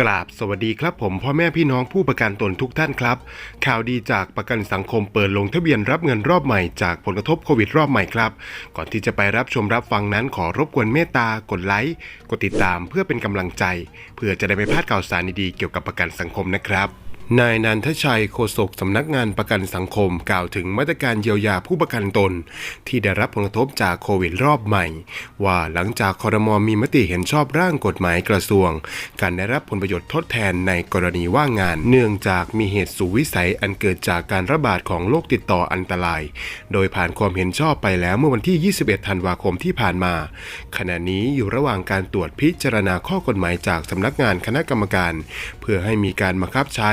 กราบสวัสดีครับผมพ่อแม่พี่น้องผู้ประกันตนทุกท่านครับ ข่าวดีจากประกันสังคมเปิดลงทะเบียนรับเงินรอบใหม่จากผลกระทบโควิดรอบใหม่ครับ ก่อนที่จะไปรับชมรับฟังนั้นขอรบกวนเมตตากดไลค์กดติดตามเพื่อเป็นกำลังใจ เพื่อจะได้ไม่พลาดข่าวสารดีๆเกี่ยวกับประกันสังคมนะครับ นายนันทชัยโฆษกสำนักงานประกันสังคมกล่าวถึงมาตรการเยียวยาผู้ประกันตน ที่ได้รับผลกระทบจากโควิดรอบใหม่ ว่าหลังจากคอรมอมีมติเห็นชอบร่างกฎหมายกระทรวง การได้รับผลประโยชน์ทดแทนในกรณีว่างงาน เนื่องจากมีเหตุสุวิสัยอันเกิดจากการระบาดของโรคติดต่ออันตราย โดยผ่านความเห็นชอบไปแล้วเมื่อวันที่ 21 ธันวาคมที่ผ่านมา ขณะนี้อยู่ระหว่างการตรวจพิจารณาข้อกฎหมายจากสำนักงานคณะกรรมการ เพื่อให้มีการบังคับใช้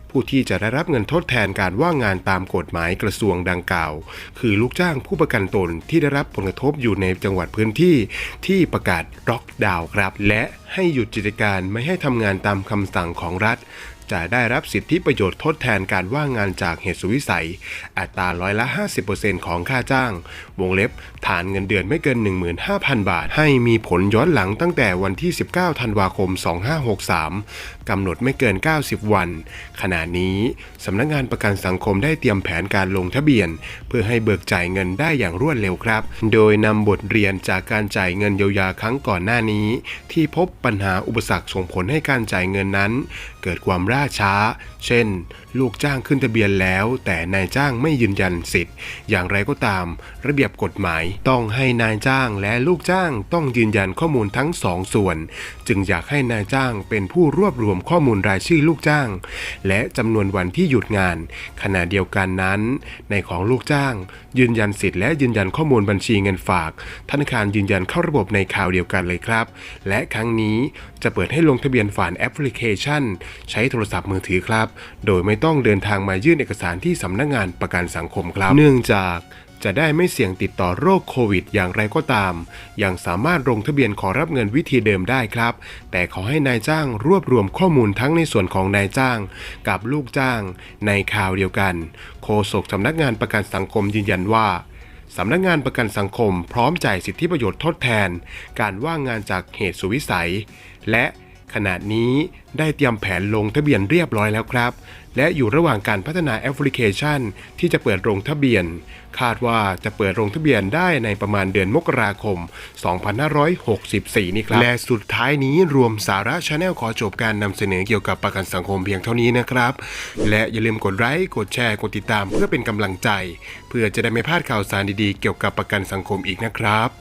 ผู้ที่จะได้รับเงินทดแทนการว่างงานตามกฎหมายกระทรวงดังกล่าว คือลูกจ้างผู้ประกันตนที่ได้รับผลกระทบอยู่ในจังหวัดพื้นที่ ที่ประกาศล็อกดาวน์ครับ และให้หยุดกิจการไม่ให้ทำงานตามคำสั่งของรัฐจะได้รับสิทธิประโยชน์ทดแทนการว่างงานจากเหตุสุวิสัย อัตราร้อยละ 50%ของค่าจ้าง วงเล็บ ฐานเงินเดือนไม่เกิน 15,000 บาท ให้มีผลย้อนหลังตั้งแต่วันที่ 19 ธันวาคม 2563 กำหนดไม่เกิน 90 วัน ขณะนี้สำนักงานประกันสังคมได้เตรียมแผนการลงทะเบียน เพื่อให้เบิกจ่ายเงินได้อย่างรวดเร็วครับ โดยนำบทเรียนจากการจ่ายเงินเยียวยาครั้งก่อนหน้านี้ ที่พบปัญหาอุปสรรคส่งผลให้การจ่ายเงินนั้น เกิดความล่าช้า เช่น ลูกจ้างขึ้นทะเบียนแล้ว แต่นายจ้างไม่ยืนยันสิทธิ์ อย่างไรก็ตาม ระเบียบกฎหมายต้องให้นายจ้างและลูกจ้างต้องยืนยันข้อมูลทั้งสองส่วน จึงอยากให้นายจ้างเป็นผู้รวบรวมข้อมูลรายชื่อลูกจ้าง และจำนวนวันที่หยุดงาน ขณะเดียวกันนั้น ในของลูกจ้าง ยืนยันสิทธิ์และยืนยันข้อมูลบัญชีเงินฝาก ธนาคารยืนยันเข้าระบบในข่าวเดียวกันเลยครับ และครั้งนี้จะเปิดให้ลงทะเบียนผ่านแอปพลิเคชัน ใช้โทรศัพท์มือถือครับ โดยไม่ต้องเดินทางมายื่นเอกสารที่สำนักงานประกันสังคมครับ เนื่องจาก จะได้ไม่เสี่ยงติดต่อโรคโควิด อย่างไรก็ตาม ยังสามารถลงทะเบียนขอรับเงินวิธีเดิมได้ครับ แต่ขอให้นายจ้างรวบรวมข้อมูลทั้งในส่วนของนายจ้าง กับลูกจ้าง ในข่าวเดียวกัน โฆษกสำนักงานประกันสังคมยืนยันว่าสำนักงานประกันสังคมพร้อมจ่ายสิทธิประโยชน์ทดแทน การว่างงานจากเหตุสุวิสัย และขณะนี้ได้เตรียมแผนลงทะเบียนเรียบร้อยแล้วครับ และอยู่ระหว่างการพัฒนาแอปพลิเคชัน ที่จะเปิดลงทะเบียน คาดว่าจะเปิดลงทะเบียนได้ในประมาณเดือนมกราคม 2564 นี่ครับ และสุดท้ายนี้รวมสาระชาแนลขอจบการนำเสนอเกี่ยวกับประกันสังคมเพียงเท่านี้นะครับ และอย่าลืมกดไลค์กดแชร์กดติดตามเพื่อเป็นกำลังใจ เพื่อจะได้ไม่พลาดข่าวสารดีๆ เกี่ยวกับประกันสังคมอีกนะครับ